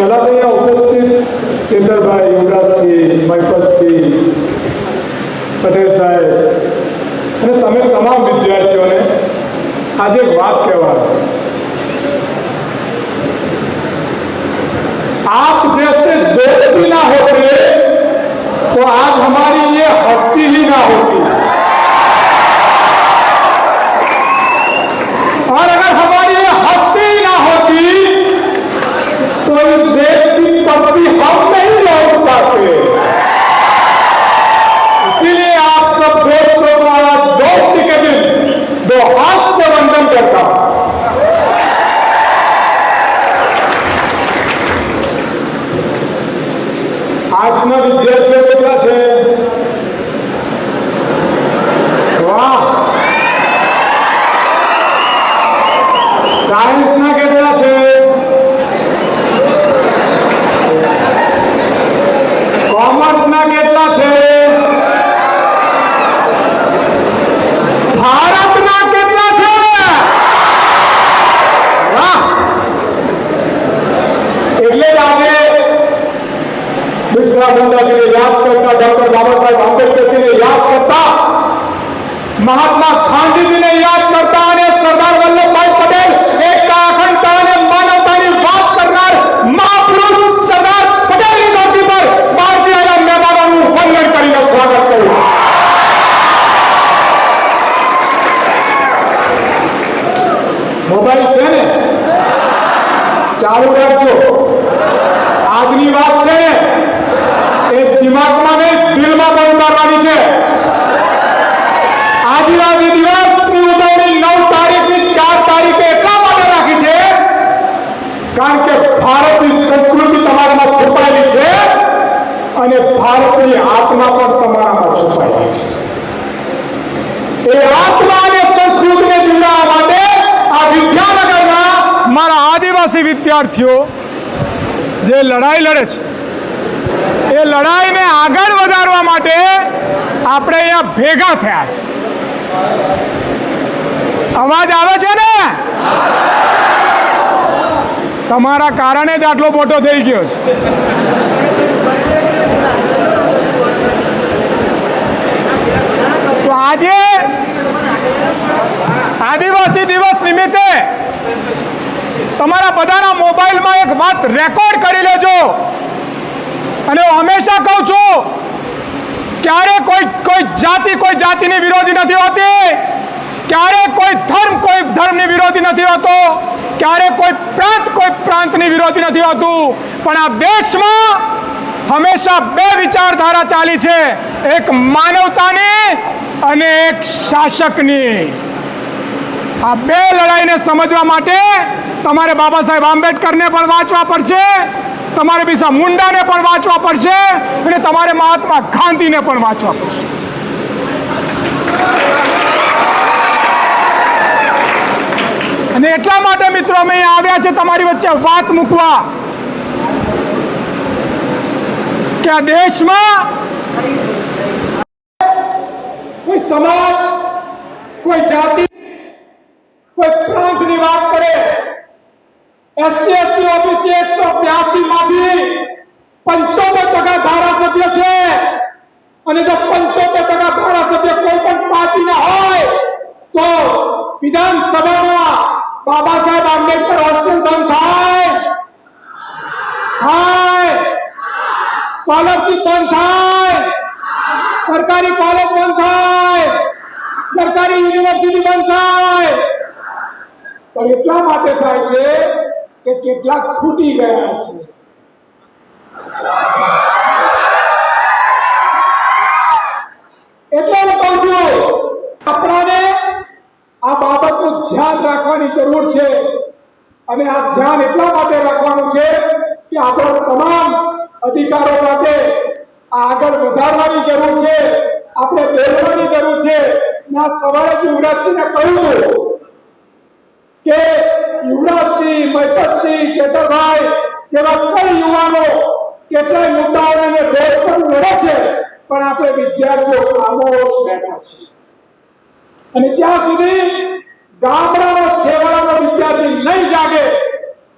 પહેલા તો અહીંયા ઉપસ્થિત ચેતરભાઈ યુવરાજસિંહ મહિપતસિંહ પટેલ સાહેબ અને તમે તમામ વિદ્યાર્થીઓને આજે એક વાત કહેવા आप जैसे दोस्त ही ना होते तो आज हमारी ये हस्ती ही ना होती આર્ટ્સના વિદ્યાર્થીઓ કેટલા છે વાહ સાયન્સના કેટલા છે કોમર્સના કેટલા છે ભારતના કેટલા છે વાહ એટલે જ આજે બિરસા મુંડાજીને યાદ કરતા ડોક્ટર બાબા સાહેબ આંબેડકરજીને યાદ કરતા, મહાત્મા ગાંધીજીને યાદ કરતા અને સરદાર વલ્લભભાઈ પટેલ, એકતા અખંડતા અને માનવતાની વાત કરનાર મહાપુરુષ સરદાર પટેલની ધરતી પર ભારતીયના મહેમાનોનું વંદન કરીને સ્વાગત કર્યું મોબાઈલ છે ને? ચાલુ રાખજો આજની વાત છે એ દિમાગમાં નહીં દિલમાં પણ ઉતારવાની છે આદિવાસી દિવસની ઉજવણી નવ તારીખની ચાર તારીખે એટલા માટે રાખી છે કારણ કે ભારતની સંસ્કૃતિ તમારામાં છુપાયેલી છે અને ભારતની આત્મા પણ તમારામાં છુપાયેલી છે. એ આત્મા અને સંસ્કૃતિને જીવડાવવા માટે આ વિદ્યાનગરના મારા આદિવાસી વિદ્યાર્થીઓ જે લડાઈ લડે છે, એ લડાઈને આગળ વધારવા માટે આપણે અહીંયા ભેગા થયા છે. અવાજ આવે છે ને? તમારા કારણે જ આટલો મોટો થઈ ગયો છે. તો આજે આદિવાસી દિવસ નિમિત્તે તમારા બધાના મોબાઈલમાં એક વાત રેકોર્ડ કરી લેજો. અને હું હંમેશા કહું છું ક્યારે કોઈ કોઈ જાતિ, કોઈ જાતિની વિરોધી નથી હોતી? ક્યારે કોઈ ધર્મ, કોઈ ધર્મની વિરોધી નથી હોતો? ક્યારે કોઈ પ્રાંત, કોઈ પ્રાંતની વિરોધી નથી હોતું? પણ આ દેશમાં હંમેશા બે વિચારધારા ચાલી છે. એક માનવતાની અને એક શાસકની. આ બે લડાઈને સમજવા માટે તમારે બાબા સાહેબ આંબેડકરને પણ વાંચવા પડશે. તમારે બિરસા મુંડાને પણ વાંચવા પડશે અને તમારે મહાત્મા ગાંધીને પણ વાંચવા પડશે. અને એટલા માટે મિત્રો અમે અહીંયા આવ્યા છે, તમારી વચ્ચે વાત મૂકવા. કે આ દેશમાં કોઈ સમાજ, કોઈ જાતિ, કોઈ પ્રાંતની વાત કરે એસટી ઓફિસ એકસો બ્યાસી માંથી પંચોતેર ટકા ધારાસભ્ય છે. અને જો પંચોતેર ટકા ધારાસભ્ય કોઈ પણ પાર્ટીના હોય, તો વિધાનસભામાં બાબા સાહેબ આંબેડકર હોસ્ટેલ બંધ થાય. થાય. સ્કોલરશીપ બંધ થાય. સરકારી કોલેજ બંધ થાય. સરકારી યુનિવર્સિટી બંધ થાય. પણ એટલા માટે થાય છે કે કેટલાક ખૂટી ગયા છે. એટલે હું કહું છું, આપણાને આ બાબતનું ધ્યાન રાખવાની જરૂર છે અને આ ધ્યાન એટલા માટે રાખવાનું છે કે આપણા તમામ અધિકારો માટે આગળ વધારવાની જરૂર છે, આપણે બેસવાની જરૂર છે. ના સવારે યુવરાજસિંહને કહ્યું કે યુવરાજસિંહ મહિપતસિંહ ચેતરભાઈ જેવા કઈ યુવાનો કેટલાય મુદ્દાઓને રોજ પણ લડે છે, પણ આપણે વિદ્યાર્થીઓ ખામોશ બેઠા છે અને જ્યાં સુધી ગામડાનો છેવાડાનો વિદ્યાર્થી નહીં જાગે,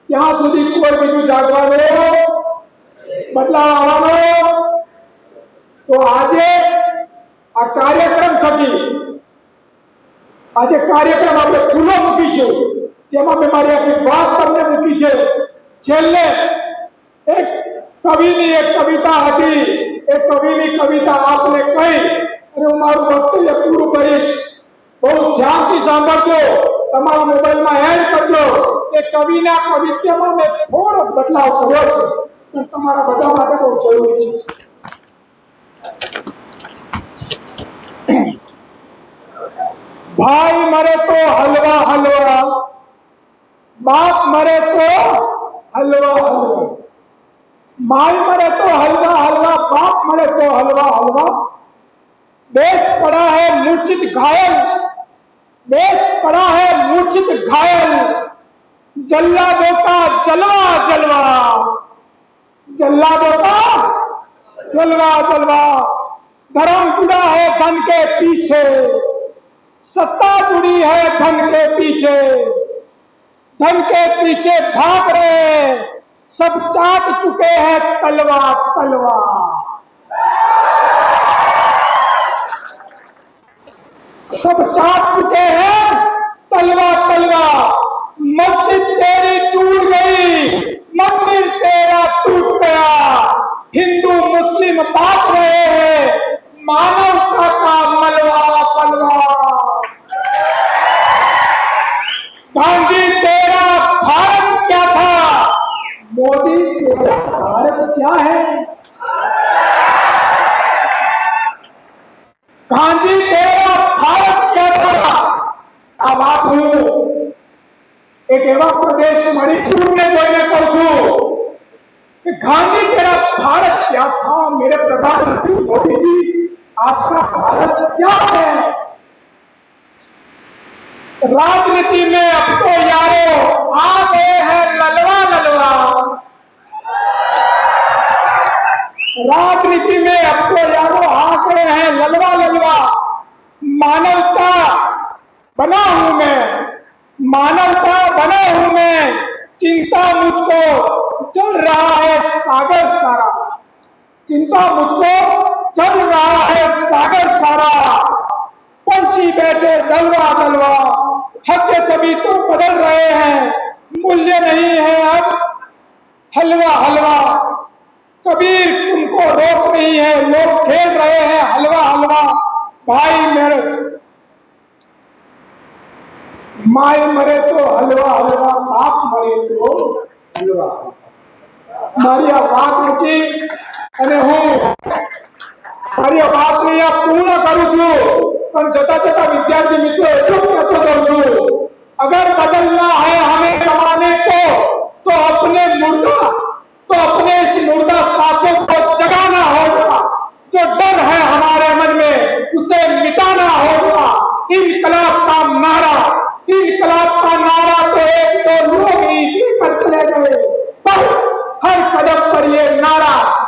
ત્યાં સુધી કોઈ બીજું જાગવાનું બદલાવ આવવાનો તો આજે આ કાર્યક્રમ થકી, આજે કાર્યક્રમ આપણે ખુલ્લો મૂકીશું. જેમાં મેં મારી આખી વાત તમને મૂકી છે. છેલ્લે એક કવિની એક કવિતા હતી. એ કવિની કવિતા આપને કહી અને હું મારું વક્તવ્ય પૂરું કરીશ. બહુ ધ્યાનથી સાંભળજો. તમારા મોબાઈલમાં એડ કરજો. એ કવિના કવિત્યમાં મેં થોડો બદલાવ કર્યો છે. પણ તમારા બધા માટે બહુ જરૂરી છે. ભાઈ મરે તો હલવા હલવા. बाप मरे तो हलवा हलवा। माई मरे तो हलवा हलवा। बाप मरे तो हलवा हलवा। देश पड़ा है मूर्चित घायल। देश पड़ा है मूर्चित घायल। जल्ला देता जलवा जलवा। जल्ला देता जलवा जलवा। धर्म जुड़ा है धन के पीछे। सत्ता जुड़ी है धन के पीछे। धन के पीछे भाग रहे। सब चाट चुके हैं तलवा तलवा। सब चाट चुके हैं तलवा तलवा। मस्जिद तेरी टूट गई, मंदिर तेरा टूट गया। हिंदू, मुस्लिम बांट रहे हैं मानवता का मलवा पलवा गांधी तेरा भारत क्या था मोदी तेरा भारत क्या है गांधी तेरा भारत क्या था આ વાત હું એક એવા પ્રદેશ મણિપુરને જોઈને કહું છું कि गांधी तेरा भारत क्या था मेरे प्रधानमंत्री मोदी जी आपका भारत क्या है राजनीति में अब तो यारो आ गए हैं ललवा ललवा राजनीति में तो यारो आ गए हैं, ललवा ललवा। मानवता बना हूँ मैं। मानवता बना हूँ मैं। चिंता मुझको चल रहा है सागर सारा। चिंता मुझको चल रहा है सागर सारा। पंछी बैठे दलवा दलवा हक सभी तो बदल रहे हैं। मूल्य नहीं है अब। हलवा हलवा। कबीर तुमको रोक नहीं है लोग खेल रहे हैं हलवा हलवा भाई मेरे माए मरे तो हलवा हलवा बाप मरे तो હલવા મારી આ વાત મૂકી અને હું મારી આ વાતને અહીંયા પૂર્ણ કરું છું પણ જતા જતા વિદ્યાર્થી મિત્રો એટલું કહેતો જાઉં છું अगर बदलना है हमें जमाने को तो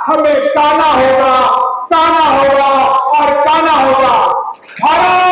हमें ताना होगा ताना होगा और ताना होगा भारत